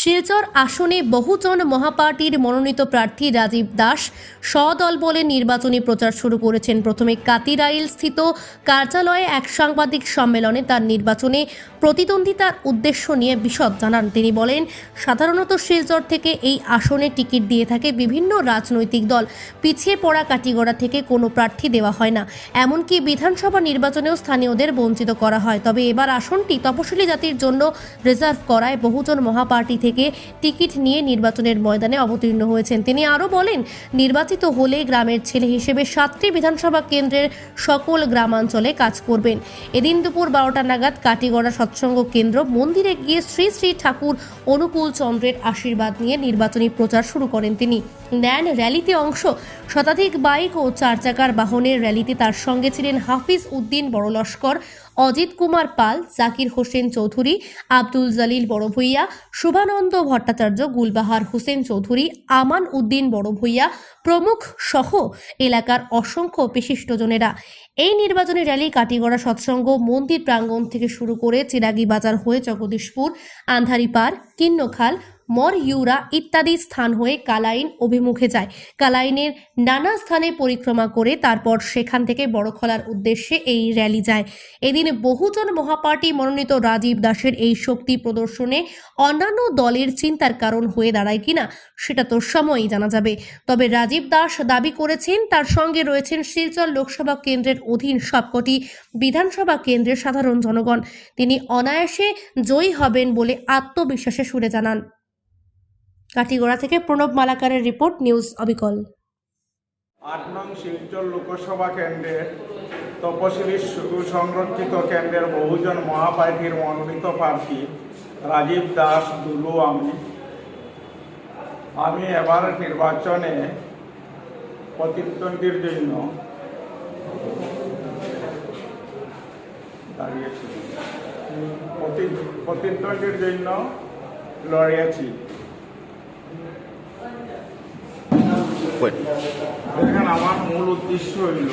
শিলচর আসনে বহুজন মহাপার্টির মনোনীত প্রার্থী রাজীব দাস, সদল বলে নির্বাচনী প্রচার শুরু করেছেন। প্রথমে কাতিরাইল স্থিত কার্যালয়ে এক সাংবাদিক সম্মেলনে তার নির্বাচনে প্রতিদ্বন্দ্বিতার উদ্দেশ্য নিয়ে বিশদ জানান। তিনি বলেন, সাধারণত শিলচর থেকে এই আসনে টিকিট দিয়ে থাকে বিভিন্ন রাজনৈতিক দল। পিছিয়ে পড়া কাটিগড়া থেকে কোনো প্রার্থী দেওয়া হয় না। এমনকি বিধানসভা নির্বাচনেও স্থানীয়দের বঞ্চিত করা হয়। তবে এবার আসনটি তপশিলি জাতির জন্য রিজার্ভ করায় বহুজন মহাপার্টি থেকে টিকিট নিয়ে নির্বাচনের ময়দানে অবতীর্ণ হয়েছেন। তিনি আরও বলেন, নির্বাচিত হলে গ্রামের ছেলে হিসেবে সাতটি বিধানসভা কেন্দ্রের সকল গ্রামাঞ্চলে কাজ করবেন। এদিন দুপুর বারোটা নাগাদ কাটিগড়া সৎসঙ্গ কেন্দ্র মন্দিরে গিয়ে শ্রী শ্রী ঠাকুর অনুকূল চন্দ্রের আশীর্বাদ নিয়ে নির্বাচনী প্রচার শুরু করেন তিনি। নেন র্যালিতে অংশ। শতাধিক বাইক ও চার চাকার বাহনের র্যালিতে তার সঙ্গে ছিলেন হাফিজ উদ্দিন বড় লস্কর অজিত কুমার পাল, জাকির হোসেন চৌধুরী, আব্দুল জলিল বড় ভূঁইয়া শুভানন্দ ভট্টাচার্য, গুলবাহার হোসেন চৌধুরী, আমান উদ্দিন বড় ভূঁইয়া প্রমুখ সহ এলাকার অসংখ্য বিশিষ্টজনেরা এই নির্বাচনী র্যালি কাটিগড়া সৎসঙ্গ মন্দির প্রাঙ্গণ থেকে শুরু করে চিরাগি বাজার হয়ে জগদীশপুর, আন্ধারিপাড়, কিন্নখাল মর ইউরা ইত্যাদি স্থান হয়ে কালাইন অভিমুখে যায়। কালাইনের নানা স্থানে পরিক্রমা করে তারপর সেখান থেকে বড়খলার উদ্দেশ্যে এই র্যালি যায়। এদিন বহুজন মহাপার্টি মনোনীত রাজীব দাসের এই শক্তি প্রদর্শনে অন্যান্য দলের চিন্তার কারণ হয়ে দাঁড়ায় কিনা সেটা তো সময়ই জানা যাবে। তবে রাজীব দাস দাবি করেছেন, তার সঙ্গে রয়েছেন শিলচর লোকসভা কেন্দ্রের অধীন সবকটি বিধানসভা কেন্দ্রের সাধারণ জনগণ। তিনি অনায়াসে জয়ী হবেন বলে আত্মবিশ্বাসে সুরে জানান। কাটিগড়া থেকে প্রণব মালাকারের রিপোর্ট, নিউজ অবিকল। আট নং শিলচর লোকসভা কেন্দ্রের তপশিলি সংরক্ষিত কেন্দ্রের বহুজন মহাপার্টির মনোনীত প্রার্থী রাজীব দাস, দুলু, আমি। আমি এবার নির্বাচনে প্রতিদ্বন্দ্বীর জন্য দাঁড়িয়েছি। প্রতিদ্বন্দ্বীর জন্য লড়িয়েছি। দেখেন, আমার মূল উদ্দেশ্য হইল,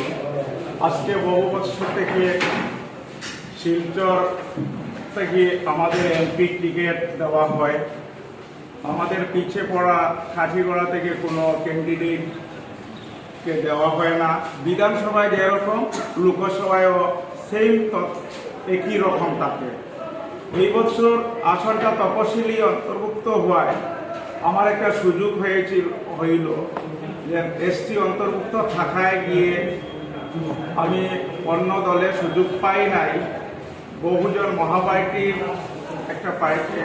আজকে বহু বছর থেকে শিলচর থেকে আমাদের এমপি টিকিট দেওয়া হয়। আমাদের পিছে পড়া কাঠিগড়া থেকে কোনো ক্যান্ডিডেটকে দেওয়া হয় না। বিধানসভায় যেরকম, লোকসভায়ও সেম একই রকম থাকে। এই বছর আসনটা তপশিলি অন্তর্ভুক্ত হওয়ায় আমার একটা সুযোগ হয়েছিল হইল এসটি অন্তর্ভুক্ত থাকায় গিয়ে আমি অন্য দলে সুযোগ পাই নাই। বহুজন মহাপার্টির একটা পার্টি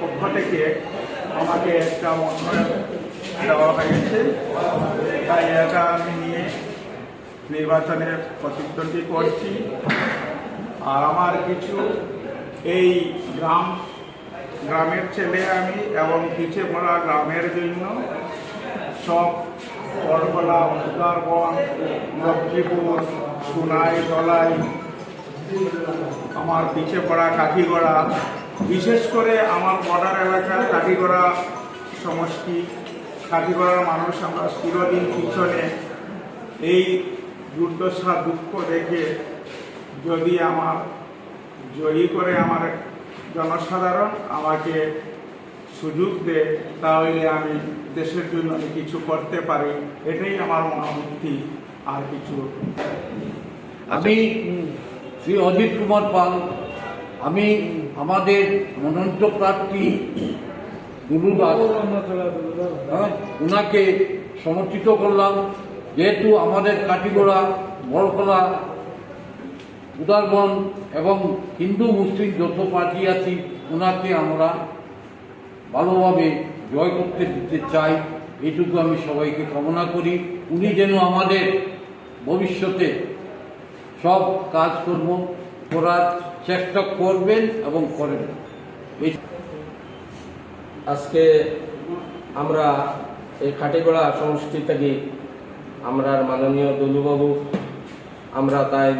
পক্ষ থেকে আমাকে একটা দেওয়া হয়েছে। তাই এটা আমি নিয়ে নির্বাচনে প্রতিদ্বন্দ্বী করছি। আর আমার কিছু এই গ্রাম, গ্রামের ছেলে আমি এবং পিছিয়ে পড়া গ্রামের জন্য সব বড়গোলা উদারবন লক্ষ্মীপুর, সোনাই, দলাই, আমার পিছিয়ে পড়া কাঠিগড়া, বিশেষ করে আমার বর্ডার এলাকার কাঠিগড়া সমষ্টি, কাঠিগড়ার মানুষ আমরা চিরদিন পিছনে। এই দুর্দশা, দুঃখ দেখে যদি আমার জয়ী করে আমার জনসাধারণ আমাকে সুযোগ দেয় তাহলে আমি দেশের জন্য আমি কিছু করতে পারি। এটাই আমার মনোবৃত্তি আর কিছু। আমি শ্রী অজিত কুমার পাল আমি আমাদের মনোনীত প্রার্থী গুরু দাস। হ্যাঁ, ওনাকে সমর্থিত করলাম। যেহেতু আমাদের কাটিগোড়া বড়খোলা উদারবন এবং হিন্দু মুসলিম যত পার্টি আছি ওনাকে আমরা ভালোভাবে জয় করতে দিতে চাই এটুকু আমি সবাইকে কামনা করি। উনি যেন আমাদের ভবিষ্যতে সব কাজকর্ম করার চেষ্টা করবেন এবং করেন। আজকে আমরা এই খাটিগড়া সমষ্টি থেকে আমরা মাননীয় দলুবাবু, আমরা তাই